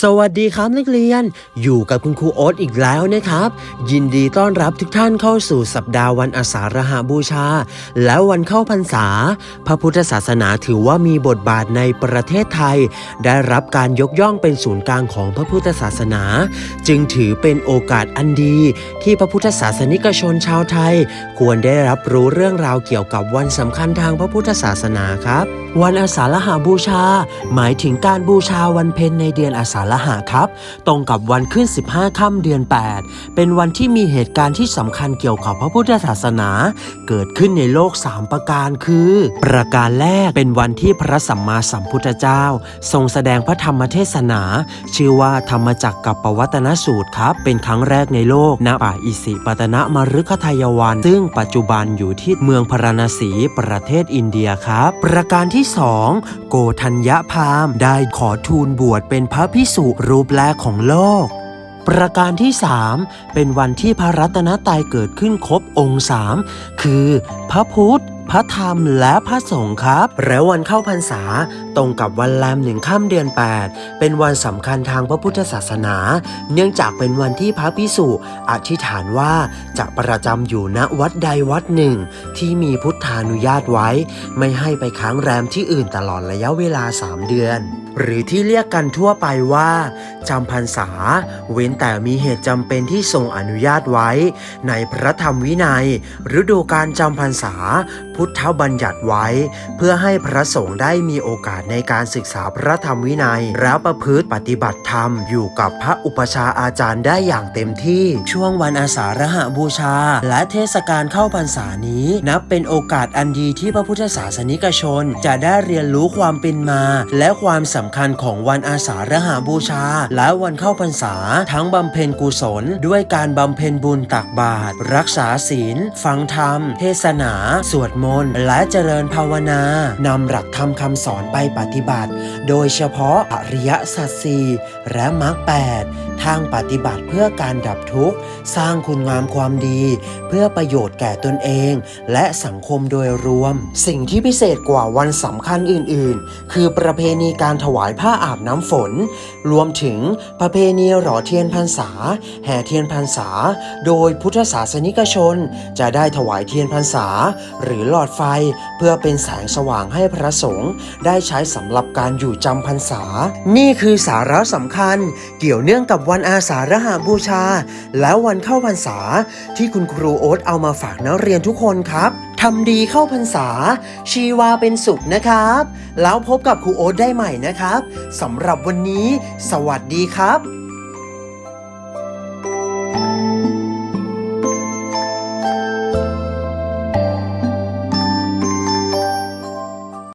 สวัสดีครับนักเรียน อยู่กับคุณครูโอ๊ตอีกแล้วนะครับ ยินดีต้อนรับทุกท่านเข้าสู่สัปดาห์วันอาสาฬหบูชา และวันเข้าพรรษา พระพุทธศาสนาถือว่ามีบทบาทในประเทศไทย ได้รับการยกย่องเป็นศูนย์กลางของพระพุทธศาสนา จึงถือเป็นโอกาสอันดี ที่พระพุทธศาสนิกชนชาวไทย ควรได้รับรู้เรื่องราวเกี่ยวกับวันสำคัญทางพระพุทธศาสนาครับ วันอาสาฬหาบูชา หมายถึงการบูชาวันเพ็ญในเดือนอาสาฬหะครับ ตรงกับวันขึ้น 15ค่ำเดือน 8 เป็นวันที่มีเหตุการณ์ที่สำคัญเกี่ยวกับพระพุทธศาสนา เกิดขึ้นในโลก 3 ประการคือ ประการแรกเป็นวันที่พระสัมมาสัมพุทธเจ้า ทรงแสดงพระธรรมเทศนา ชื่อว่าธรรมจักรกับปวัตนสูตรครับ เป็นครั้งแรกในโลกณป่าอิสิปตนมฤคทายวัน ซึ่งปัจจุบันอยู่ที่เมืองพาราณสีประเทศอินเดียครับ ประการที่สองโกธัญญาพราหมณ์ได้ขอทูลบวชเป็นพระพิสุรูปแรกของโลก ประการที่3เป็นวันที่พระรัตนตรัยเกิดขึ้นครบองค์สามคือ พระพุทธ พระธรรมและพระสงฆ์ครับ และวันเข้าพรรษา ตรงกับวันแรมหนึ่งค่ำเดือน 8 เป็นวันสำคัญทางพระพุทธศาสนา เนื่องจากเป็นวันที่พระพิสุอธิษฐานว่าจะประจำอยู่ณวัดใดวัดหนึ่ง ที่มีพุทธานุญาตไว้ ไม่ให้ไปค้างแรมที่อื่นตลอดระยะเวลา 3 เดือนหรือที่เรียกกันทั่วไปว่าจำพรรษา เว้นแต่มีเหตุจำเป็นที่ทรงอนุญาตไว้ ในพระธรรมวินัย ฤดูการจำพรรษา พุุทธบัญญัติไว้ เพื่อให้พระสงฆ์ได้มีโอกาสในการศึกษาพระธรรมวินัย แล้วประพฤติปฏิบัติธรรมอยู่กับพระอุปชฌาย์อาจารย์ได้อย่างเต็มที่ช่วงวันอาสาฬหบูชา และเทศกาลเข้าพรรษานี้ นับเป็นโอกาสอันดีที่พระพุทธศาสนิกชน จะได้เรียนรู้ความเป็นมา และความสำคัญของวันอาสาฬหบูชา และวันเข้าพรรษา ทั้งบำเพ็ญกุศล ด้วยการบำเพ็ญบุญตักบาตรรักษาศีล ฟังธรรม เทศนา สวดมนต์ และเจริญภาวนานำหลักธรรมคำสอนไปปฏิบัติ โดยเฉพาะอริยสัจสี่และมรรคแปดทางปฏิบัติเพื่อการดับทุกข์ สร้างคุณงามความดี เพื่อประโยชน์แก่ตนเอง และสังคมโดยรวม สิ่งที่พิเศษกว่าวันสำคัญอื่น ๆ คือประเพณีการถวายผ้าอาบน้ำฝน รวมถึงประเพณีหล่อเทียนพรรษา แห่เทียนพรรษา โดยพุทธศาสนิกชน จะได้ถวายเทียนพรรษา หรือหล่อดไฟเพื่อเป็นแสงสว่างให้พระสงฆ์ได้ใช้สำหรับการอยู่จำพรรษา นี่คือสาระสำคัญ เกี่ยวเนื่องกับวันอาสาฬหบูชา และวันเข้าพรรษา ที่คุณครูโอ๊ตเอามาฝากนักเรียนทุกคนครับทำดีเข้าพรรษา ชีวาเป็นสุขนะครับ แล้วพบกับครูโอ๊ตได้ใหม่นะครับสำหรับวันนี้ สวัสดีครับ